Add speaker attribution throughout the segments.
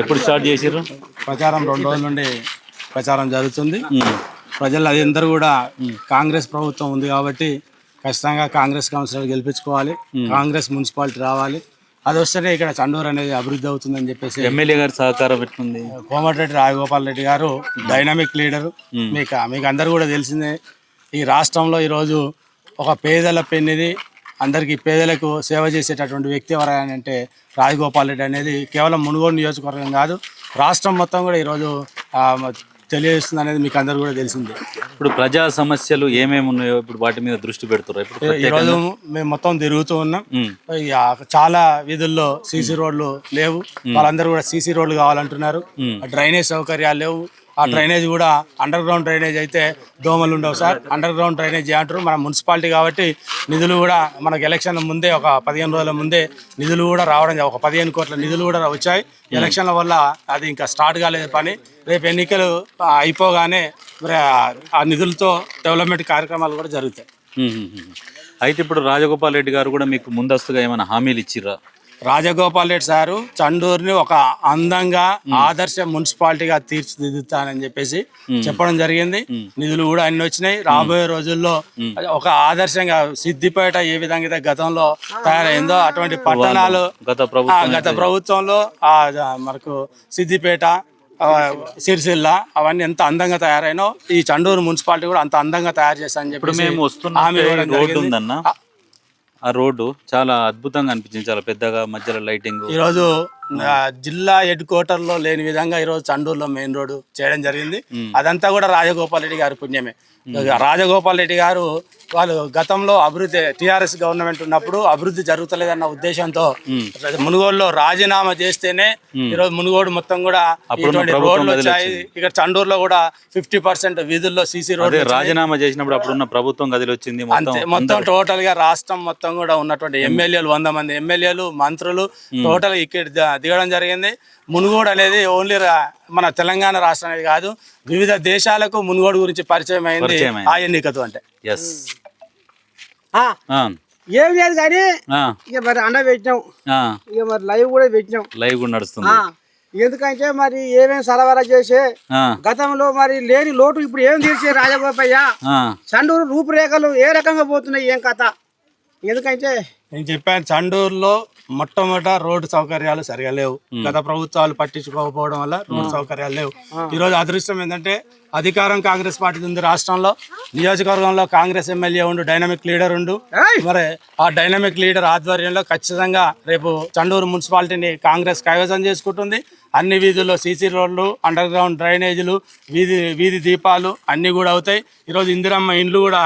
Speaker 1: ఎప్పుడు స్టార్ట్ చేసిర్రు?
Speaker 2: ప్రచారం రెండు రోజుల నుండి ప్రచారం జరుగుతుంది. ప్రజలు అది అందరూ కూడా కాంగ్రెస్ ప్రభుత్వం ఉంది కాబట్టి ఖచ్చితంగా కాంగ్రెస్ కౌన్సిలర్ గెలిపించుకోవాలి. కాంగ్రెస్ మున్సిపాలిటీ రావాలి. అది వస్తేనే ఇక్కడ చండూరు అనేది అభివృద్ధి అవుతుందని చెప్పేసి
Speaker 1: ఎమ్మెల్యే గారి సహకారం ఎట్లుంది?
Speaker 2: కోమటిరెడ్డి రాజగోపాల్ రెడ్డి గారు డైనమిక్ లీడరు. మీకు మీకు అందరు కూడా తెలిసిందే ఈ రాష్ట్రంలో ఈరోజు ఒక పేదల పెన్నిది అందరికీ పేదలకు సేవ చేసేటటువంటి వ్యక్తి ఎవరైనా అంటే రాజగోపాల్ రెడ్డి అనేది కేవలం మునుగోడు నియోజకవర్గం కాదు రాష్ట్రం మొత్తం కూడా ఈరోజు తెలియజేస్తుంది అనేది మీకు అందరు కూడా తెలిసిందే.
Speaker 1: ఇప్పుడు ప్రజా సమస్యలు ఏమేమి ఉన్నాయో ఇప్పుడు వాటి మీద దృష్టి పెడుతున్నారు ఇప్పుడు
Speaker 2: ఈరోజు మేము మొత్తం తిరుగుతూ ఉన్నాం. చాలా వీధుల్లో సీసీ రోడ్లు లేవు. వాళ్ళందరూ కూడా సీసీ రోడ్లు కావాలంటున్నారు. డ్రైనేజ్ సౌకర్యాలు లేవు. ఆ డ్రైనేజ్ కూడా అండర్ గ్రౌండ్ డ్రైనేజ్ అయితే దోమలు ఉండవు సార్. అండర్ గ్రౌండ్ డ్రైనేజ్ అంటారు. మన మున్సిపాలిటీ కాబట్టి నిధులు కూడా మనకు ఎలక్షన్ ముందే ఒక పదిహేను రోజుల ముందే నిధులు కూడా రావడం ఒక పదిహేను కోట్ల నిధులు కూడా వచ్చాయి. ఎలక్షన్ల వల్ల అది ఇంకా స్టార్ట్ కాలేదు పని. రేపు ఎన్నికలు అయిపోగానే మరి ఆ- నిధులతో డెవలప్మెంట్ కార్యక్రమాలు కూడా జరుగుతాయి.
Speaker 1: అయితే ఇప్పుడు రాజగోపాల్ రెడ్డి గారు కూడా మీకు ముందస్తుగా ఏమైనా హామీలు ఇచ్చిర్రా?
Speaker 2: రాజగోపాల్ రెడ్డి సారు చండూరుని ఒక అందంగా ఆదర్శ మున్సిపాలిటీగా తీర్చిదిద్దుతానని చెప్పేసి చెప్పడం జరిగింది. నిధులు కూడా అన్ని వచ్చినాయి. రాబోయే రోజుల్లో ఒక ఆదర్శంగా సిద్దిపేట ఏ విధంగా అయితే గతంలో తయారైందో అటువంటి పట్టణాలు
Speaker 1: గత
Speaker 2: ప్రభుత్వంలో ఆ మనకు సిద్దిపేట సిరిసిల్ల అవన్నీ ఎంత అందంగా తయారైనో ఈ చండూరు మున్సిపాలిటీ కూడా అంత అందంగా తయారు
Speaker 1: ఇప్పుడు
Speaker 2: చెప్పి
Speaker 1: మేము వస్తున్న ఆ రోడ్డు చాలా అద్భుతంగా అనిపించింది చాలా పెద్దగా మధ్యలో లైటింగ్
Speaker 2: ఈరోజు జిల్లా హెడ్ క్వార్టర్లో లేని విధంగా ఈరోజు చండూరులో మెయిన్ రోడ్డు చేయడం జరిగింది. అదంతా కూడా రాజగోపాల్ రెడ్డి గారి పుణ్యమే. రాజగోపాల్ రెడ్డి గారు వాళ్ళు గతంలో అభివృద్ధి టిఆర్ఎస్ గవర్నమెంట్ ఉన్నప్పుడు అభివృద్ధి జరుగుతలేదన్న ఉద్దేశంతో మునుగోడులో రాజీనామా చేస్తేనే ఈరోజు మునుగోడు మొత్తం కూడా ఇటువంటి రోడ్లు వచ్చాయి. ఇక్కడ చండూరులో కూడా ఫిఫ్టీ పర్సెంట్ వీధుల్లో సీసీ రోడ్
Speaker 1: రాజీనామా చేసినప్పుడు అప్పుడున్న ప్రభుత్వం గదిలో వచ్చింది మొత్తం
Speaker 2: అంతే మొత్తం టోటల్గా రాష్ట్రం మొత్తం కూడా ఉన్నటువంటి ఎమ్మెల్యేలు వంద మంది ఎమ్మెల్యేలు మంత్రులు టోటల్ ఇక్కడ దిగడం జరిగింది. మునుగోడు అనేది ఓన్లీ మన తెలంగాణ రాష్ట్రం అనేది కాదు వివిధ దేశాలకు మునుగోడు గురించి పరిచయం అయింది
Speaker 1: పరిచయం అయింది.
Speaker 2: ఆ ఎన్నికతో అంటే.
Speaker 1: ఎస్
Speaker 3: ఆ, ఏం లేదు కానీ ఇక మరి అండ పెట్టినాం. ఇక మరి లైవ్ కూడా పెట్టినాం.
Speaker 1: లైవ్ కూడా నడుస్తుంది.
Speaker 3: ఆ, ఎందుకంటే మరి ఏమేమి సరఫరా చేసే
Speaker 1: ఆ,
Speaker 3: గతంలో మరి లేని లోటు ఇప్పుడు ఏం తీర్చే రాజగోపయ్య?
Speaker 1: ఆ,
Speaker 3: చండూరు రూపురేఖలు ఏ రకంగా పోతున్నాయి ఏం కథ? ఎందుకంటే
Speaker 2: నేను చెప్పాను చండూరులో మొట్టమొదట రోడ్డు సౌకర్యాలు సరిగా లేవు. గత ప్రభుత్వాలు పట్టించుకోకపోవడం వల్ల రోడ్డు సౌకర్యాలు లేవు. ఈ రోజు అదృష్టం ఏంటంటే అధికారం కాంగ్రెస్ పార్టీ ఉంది రాష్ట్రంలో. నియోజకవర్గంలో కాంగ్రెస్ ఎమ్మెల్యే ఉండు డైనమిక్ లీడర్ ఉండు! మరి ఆ డైనమిక్ లీడర్ ఆధ్వర్యంలో ఖచ్చితంగా రేపు చండూరు మున్సిపాలిటీని కాంగ్రెస్ కైవసం చేసుకుంటుంది. అన్ని వీధుల్లో సీసీ రోడ్లు అండర్ గ్రౌండ్ డ్రైనేజీలు వీధి వీధి దీపాలు అన్నీ కూడా అవుతాయి. ఈరోజు ఇందిరమ్మ ఇండ్లు కూడా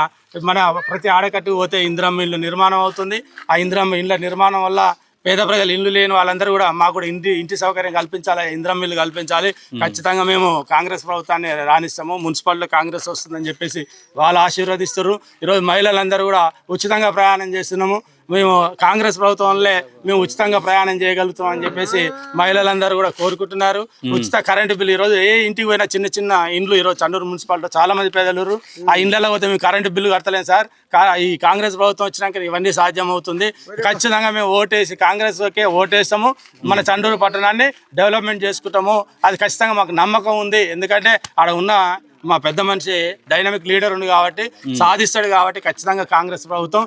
Speaker 2: మన ప్రతి ఆడకట్టు పోతే ఇందిరమ్మ ఇల్లు నిర్మాణం అవుతుంది. ఆ ఇందిరమ్మ ఇళ్ళ నిర్మాణం వల్ల పేద ప్రజలు ఇల్లు లేని వాళ్ళందరూ కూడా మాకు కూడా ఇంటి ఇంటి సౌకర్యం కల్పించాలి ఇందిరమ్మ ఇల్లు కల్పించాలి. ఖచ్చితంగా మేము కాంగ్రెస్ ప్రభుత్వాన్ని రాణిస్తాము. మున్సిపాలిటీలో కాంగ్రెస్ వస్తుందని చెప్పేసి వాళ్ళు ఆశీర్వదిస్తారు ఈరోజు మహిళలందరూ కూడా ఉచితంగా ప్రయాణం చేస్తున్నాము. మేము కాంగ్రెస్ ప్రభుత్వంలో మేము ఉచితంగా ప్రయాణం చేయగలుగుతాం అని చెప్పేసి మహిళలందరూ కూడా కోరుకుంటున్నారు. ఉచిత కరెంటు బిల్లు ఈరోజు ఏ ఇంటికి పోయినా చిన్న చిన్న ఇండ్లు ఈరోజు చండూరు మున్సిపాలిటీలో చాలా మంది పేదలు. ఆ ఇండ్లలో పోతే మేము కరెంటు బిల్లు కడతలేం సార్. కా- ఈ కాంగ్రెస్ ప్రభుత్వం వచ్చినాక ఇవన్నీ సాధ్యం అవుతుంది ఖచ్చితంగా మేము ఓటేసి కాంగ్రెస్ ఒకే ఓటేస్తాము. మన చండూరు పట్టణాన్ని డెవలప్మెంట్ చేసుకుంటాము. అది ఖచ్చితంగా మాకు నమ్మకం ఉంది. ఎందుకంటే ఆడ ఉన్న మా పెద్ద మనిషి డైనమిక్ లీడర్ ఉంది కాబట్టి సాధిస్తాడు కాబట్టి ఖచ్చితంగా కాంగ్రెస్ ప్రభుత్వం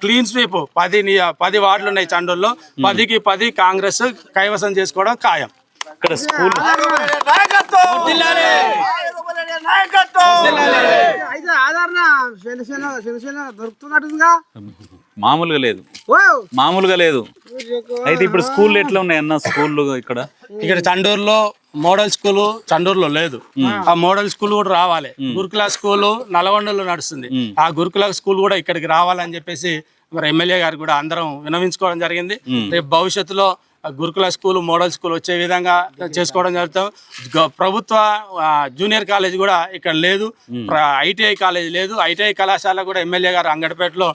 Speaker 2: క్లీన్ స్వీప్ పది నియ- పది వార్డులు ఉన్నాయి చండూరులో పదికి పది కాంగ్రెస్ కైవసం చేసుకోవడం ఖాయం.
Speaker 1: ఇక్కడ స్కూల్
Speaker 3: అయితే
Speaker 1: మామూలుగా లేదు. మామూలుగా లేదు. అయితే ఇప్పుడు స్కూల్ ఎట్లా ఉన్నాయి అన్న? స్కూల్ ఇక్కడ?
Speaker 2: ఇక్కడ చండూరులో మోడల్ స్కూల్ చండూరులో లేదు. ఆ మోడల్ స్కూల్ కూడా రావాలి. గురుకుల స్కూల్ నల్గొండలో నడుస్తుంది. ఆ గురుకుల స్కూల్ కూడా ఇక్కడికి రావాలని చెప్పేసి మరి ఎమ్మెల్యే గారు కూడా అందరం వినవించుకోవడం జరిగింది. రేపు భవిష్యత్తులో గురుకుల స్కూల్ మోడల్ స్కూల్ వచ్చే విధంగా చేసుకోవడం జరుగుతాం. ప్రభుత్వ జూనియర్ కాలేజ్ కూడా ఇక్కడ లేదు. ఐటీఐ కాలేజ్ లేదు. ఐటీఐ కళాశాల కూడా ఎమ్మెల్యే గారు అంగడిపేటలో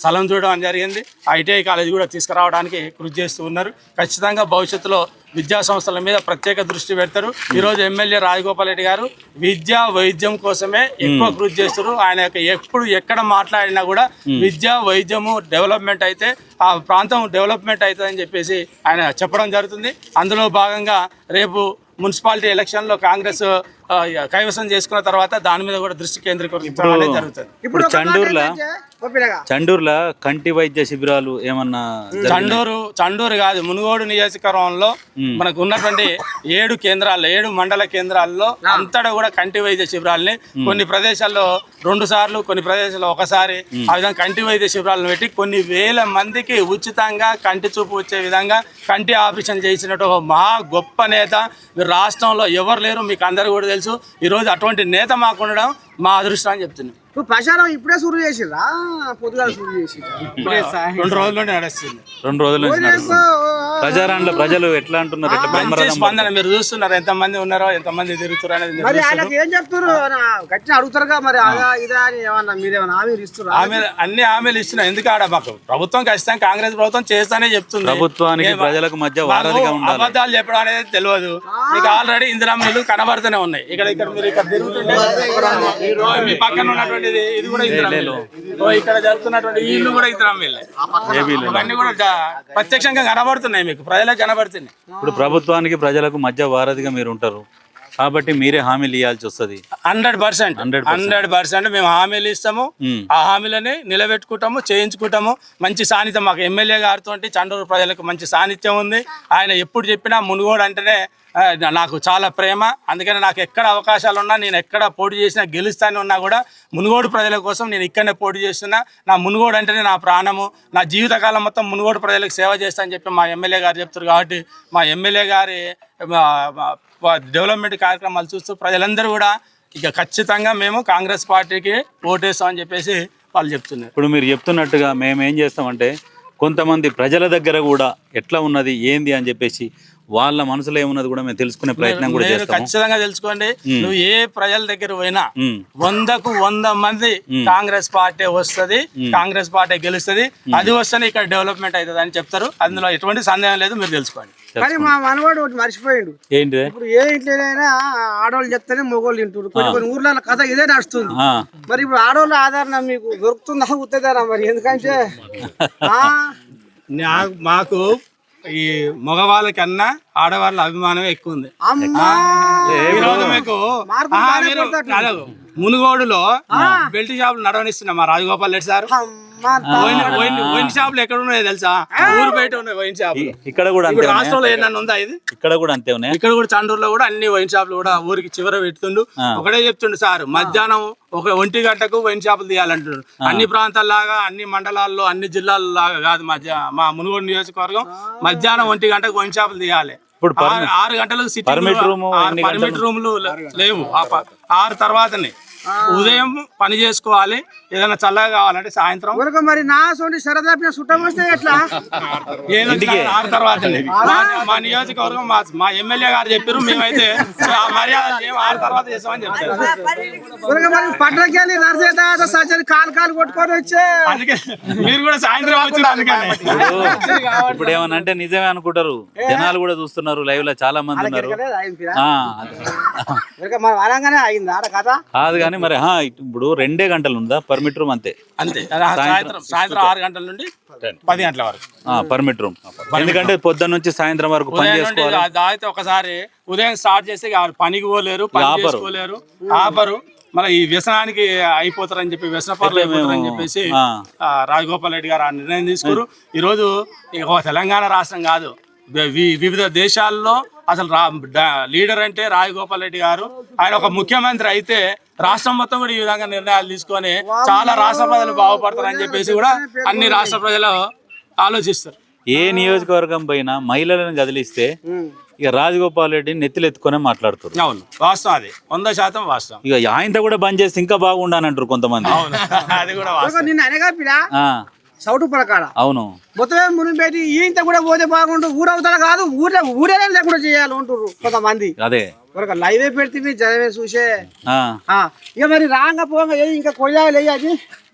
Speaker 2: స్థలం చూడడం జరిగింది. ఐటీఐ కాలేజ్ కూడా తీసుకురావడానికి కృషి చేస్తూ ఉన్నారు. ఖచ్చితంగా భవిష్యత్తులో విద్యా సంస్థల మీద ప్రత్యేక దృష్టి పెడతారు. ఈరోజు ఎమ్మెల్యే రాజగోపాల్ రెడ్డి గారు విద్య వైద్యం కోసమే ఎక్కువ కృషి చేస్తారు ఆయన ఎప్పుడు ఎక్కడ మాట్లాడినా కూడా విద్య వైద్యము డెవలప్మెంట్ అయితే ఆ ప్రాంతం డెవలప్మెంట్ అవుతుందని చెప్పేసి ఆయన చెప్పడం జరుగుతుంది. అందులో భాగంగా రేపు మున్సిపాలిటీ ఎలక్షన్లో కాంగ్రెస్ కైవసం చేసుకున్న తర్వాత దాని మీద కూడా దృష్టి కేంద్రీకరించడం అనేది జరుగుతుంది.
Speaker 1: ఇప్పుడు చండూరులో చండూరులో కంటి వైద్య శిబిరాలు ఏమన్నా
Speaker 2: చండూరు చండూరు కాదు మునుగోడు నియోజకవర్గంలో మనకు ఉన్నటువంటి ఏడు కేంద్రాల్లో ఏడు మండల కేంద్రాల్లో అంతటా కూడా కంటి వైద్య శిబిరాలని కొన్ని ప్రదేశాల్లో రెండు సార్లు కొన్ని ప్రదేశాల్లో ఒకసారి ఆ విధంగా కంటి వైద్య శిబిరాలను పెట్టి కొన్ని వేల మందికి ఉచితంగా కంటి చూపు వచ్చే విధంగా కంటి ఆపరేషన్ చేసినట్టు ఒక మహా గొప్ప నేత మీరు రాష్ట్రంలో ఎవరు లేరు మీకు అందరూ కూడా తెలుసు. ఈరోజు అటువంటి నేత మాకు ఉండడం మా అదృష్టం అని చెప్తున్నాను
Speaker 3: ఇప్పుడు ప్రచారం ఇప్పుడే సురు చేసిర్రా? పొద్దుగా సురు చేసిర్రా?
Speaker 2: రెండు రోజుల్లోనే నడుస్తుంది
Speaker 1: రెండు రోజుల నుంచి నడుస్తుంది ప్రజారాండ్ల ప్రజలు ఎట్లా అంటున్నారు? ఎట్లా
Speaker 2: మంచి
Speaker 1: బ్రహ్మరథం
Speaker 2: స్పందన మీరు చూస్తున్నారు ఎంతమంది ఉన్నారో ఎంతమంది తిరుగుతారు అనేది మీరు
Speaker 3: మరి. ఆయనకి ఏం చెప్తారు గట్టిన అడుగుతారుగా మరి? అదా ఇదా అని ఏమన్నా మీరేమన్నా హామీలు ఇస్తురా
Speaker 2: ఆమె అన్ని హామీలు ఇస్తున్నా. ఎందుకు ఆడ మాకు? ప్రభుత్వం ఖచ్చితంగా కాంగ్రెస్ ప్రభుత్వం చేస్తానే చెప్తుంది.
Speaker 1: ప్రభుత్వానికి
Speaker 2: ఏ-
Speaker 1: ప్రజలకు మధ్య
Speaker 2: మాకు
Speaker 1: వారధిగా ఉండాలి.
Speaker 2: అబద్ధాలు చెప్పడం అనేది తెలియదు. మీకు ఆల్రెడీ ఇందిరా మిల్లు కనబడుతూనే ఉన్నాయి. ఇక్కడ ఇక్కడ మీరు ఇక్కడ తిరుగుతుంటే మీ పక్కన ఉన్నటువంటిది ఇది కూడా మిల్లు ఓ, ఇక్కడ జరుగుతున్నటువంటి ఈ ఇల్లు కూడా ఇవన్నీ కూడా ప్రత్యక్షంగా కనబడుతున్నాయి మీకు. ప్రజలకు కనబడుతున్నాయి.
Speaker 1: ఇప్పుడు ప్రభుత్వానికి ప్రజలకు మధ్య వారధిగా మీరు ఉంటారు. కాబట్టి మీరే హామీలు ఇవ్వాల్సి వస్తుంది.
Speaker 2: Hundred percent.
Speaker 1: 100%.
Speaker 2: హండ్రెడ్ పర్సెంట్ మేము హామీలు ఇస్తాము. ఆ హామీలని నిలబెట్టుకుంటాము చేయించుకుంటాము. మంచి సాన్నిధ్యం మాకు ఎమ్మెల్యే గారితో చండూరు ప్రజలకు మంచి సాన్నిధ్యం ఉంది. ఆయన ఎప్పుడు చెప్పినా మునుగోడు అంటేనే నాకు చాలా ప్రేమ. అందుకని నాకు ఎక్కడ అవకాశాలు ఉన్నా నేను ఎక్కడ పోటీ చేసినా గెలుస్తానే ఉన్నా కూడా మునుగోడు ప్రజల కోసం నేను ఇక్కడనే పోటీ చేస్తున్నా. నా మునుగోడు అంటేనే నా ప్రాణము. నా జీవితకాలం మొత్తం మునుగోడు ప్రజలకు సేవ చేస్తా అని చెప్పి మా ఎమ్మెల్యే గారు చెప్తారు కాబట్టి మా ఎమ్మెల్యే గారి డెవలప్మెంట్ కార్యక్రమాలు చూస్తూ ప్రజలందరూ కూడా ఇక ఖచ్చితంగా మేము కాంగ్రెస్ పార్టీకి ఓటేస్తామని చెప్పేసి వాళ్ళు చెప్తున్నారు.
Speaker 1: ఇప్పుడు మీరు చెప్తున్నట్టుగా మేము ఏం చేస్తామంటే కొంతమంది ప్రజల దగ్గర కూడా ఎట్లా ఉన్నది ఏంది అని చెప్పేసి వాళ్ళ మనసులో ఏమున్నది కూడా మేము తెలుసుకునే ప్రయత్నం కూడా
Speaker 2: మీరు
Speaker 1: చేస్తాము.
Speaker 2: ఖచ్చితంగా తెలుసుకోండి. నువ్వు ఏ ప్రజల దగ్గర పోయినా. వందకు వంద మంది కాంగ్రెస్ పార్టీ వస్తది కాంగ్రెస్ పార్టీ గెలుస్తది అది వస్తేనే ఇక్కడ డెవలప్మెంట్ అవుతుంది అని చెప్తారు. అందులో ఎటువంటి సందేహం లేదు మీరు తెలుసుకోండి.
Speaker 3: కానీ మా మనవాడు ఒకటి మర్చిపోయిండు.
Speaker 1: ఏంటిది?
Speaker 3: ఇప్పుడు ఏ ఇంట్లోనైనా ఆడవాళ్ళు చెప్తేనే మగవాళ్ళు తింటారు కొన్ని కొన్ని ఊర్లలో కథ ఇదే నడుస్తుంది. మరి ఇప్పుడు ఆడవాళ్ళ ఆదరణ మీకు దొరుకుతుందా ఉత్తదారా మరి? ఎందుకంటే ఆ,
Speaker 2: నా- మాకు ఈ మగవాళ్ళ కన్నా ఆడవాళ్ళ అభిమానం ఎక్కువ ఉంది
Speaker 3: అమ్మా
Speaker 2: ఈ రోజు మీకు మీరు. కాదు, మునుగోడులో బెల్ట్ షాపులు నడవనిస్తున్నాం మా రాజగోపాల్ రెడ్డి సార్. వైన్ షాపులు ఎక్కడ ఉన్నాయో తెలుసా? ఊరు బయట ఉన్నాయి వైన్ షాపులు.
Speaker 1: ఇక్కడ కూడా అంతే?
Speaker 2: రాష్ట్రంలో ఏంటన్నా ఉందా ఇది?
Speaker 1: ఇక్కడ కూడా అంతే ఉన్నాయా?
Speaker 2: ఇక్కడ కూడా చండూరులో కూడా అన్ని వైన్ షాపులు కూడా ఊరికి చివర పెడుతుండు. ఒకటే చెప్తుండు సార్ మధ్యాహ్నం ఒక ఒంటి గంటకు వైన్ షాపులు తీయాలంటుండు అన్ని ప్రాంతాల్లాగా అన్ని మండలాల్లో అన్ని జిల్లాల్లో లాగా కాదు మా జ- మా మునుగోడు నియోజకవర్గం మధ్యాహ్నం ఒంటి గంటకు వైన్ షాపులు తీయాలి.
Speaker 1: ఇప్పుడు
Speaker 2: ఆరు గంటలకు సిటీ
Speaker 1: పర్మిట్ రూము
Speaker 2: లేవు. ఆరు తర్వాతనే. ఉదయం పని చేసుకోవాలి. ఏదైనా చల్లగా కావాలంటే సాయంత్రం.
Speaker 3: ఊరక మరి నా సోని సరదాపిన చుట్టం వస్తే ఎట్లా?
Speaker 2: ఏదో ఆరు తర్వాత మా నియోజకవర్గం మా మా ఎమ్మెల్యే గారు చెప్పారు మేమైతే ఆ మర్యాద చేయం, ఆరు తర్వాత చేస్తామని చెప్తారు
Speaker 3: మరి పట్టణకి వెళ్ళి నర్సేట సజ్జని కాలు కాలు కొట్టుకొని వచ్చే.
Speaker 2: అందుకే మీరు కూడా సాయంత్రం వచ్చారు అందుకని.
Speaker 1: ఇప్పుడు- ఏమన్నా అంటే నిజమే అనుకుంటారు. జనాలు కూడా చూస్తున్నారు లైవ్లో చాలా మంది ఉన్నారు. కాదు కానీ మరి హా, ఇప్పుడు రెండే గంటలు ఉందా? పర్మిట్ రూమ్ అంతే.
Speaker 2: అంతే. సాయంత్రం సాయంత్రం ఆరు గంటల నుండి పది గంటల వరకు.
Speaker 1: పర్మిట్ రూమ్ ఎందుకంటే పొద్దున్న నుంచి సాయంత్రం వరకు పని చేసుకోవాలి.
Speaker 2: దాయితే ఒకసారి ఉదయం స్టార్ట్ చేసి ఇక పనికి పోలేరు పని
Speaker 1: ఆపరు.
Speaker 2: చేసుకోలేరు ఆపరు. మరి ఈ వ్యసనానికి అయిపోతారని చెప్పి వ్యసన పనులు అయిపోతారని చెప్పేసి రాజగోపాల్ రెడ్డి గారు ఆ నిర్ణయం తీసుకురు. ఈరోజు తెలంగాణ రాష్ట్రం కాదు. వివిధ దేశాల్లో అసలు రా లీడర్ అంటే రాజగోపాల్ రెడ్డి గారు. ఆయన ఒక ముఖ్యమంత్రి అయితే రాష్ట్రం మొత్తం కూడా ఈ విధంగా నిర్ణయాలు తీసుకొని చాలా రాష్ట్ర ప్రజలు బాగుపడతారని చెప్పేసి కూడా అన్ని రాష్ట్ర ప్రజలు ఆలోచిస్తారు.
Speaker 1: ఏ నియోజకవర్గం పోయినా మహిళలను కదిలిస్తే ఇక రాజగోపాల్ రెడ్డిని నెత్తిలు ఎత్తుకునే మాట్లాడుతారు
Speaker 2: అవును వాస్తవం అది. వంద శాతం వాస్తవం.
Speaker 1: ఇక ఆయనతో కూడా బంద్ చేసి ఇంకా బాగుండానంటారు కొంతమంది.
Speaker 2: అవును అది కూడా
Speaker 3: సౌటు పడకాడ
Speaker 1: అవును.
Speaker 3: మొత్తమే మునిపెట్టి ఈంత కూడా పోతే బాగుండు ఊరవుతాడు కాదు ఊరే ఊరే లేకుండా చేయాలి అంటారు కొంతమంది.
Speaker 1: అదే.
Speaker 3: ఒక లైవే పెడితే జనమే చూసే. ఇక మరి రాంగ పోంగ ఇంకా కొయ్యాలి అది?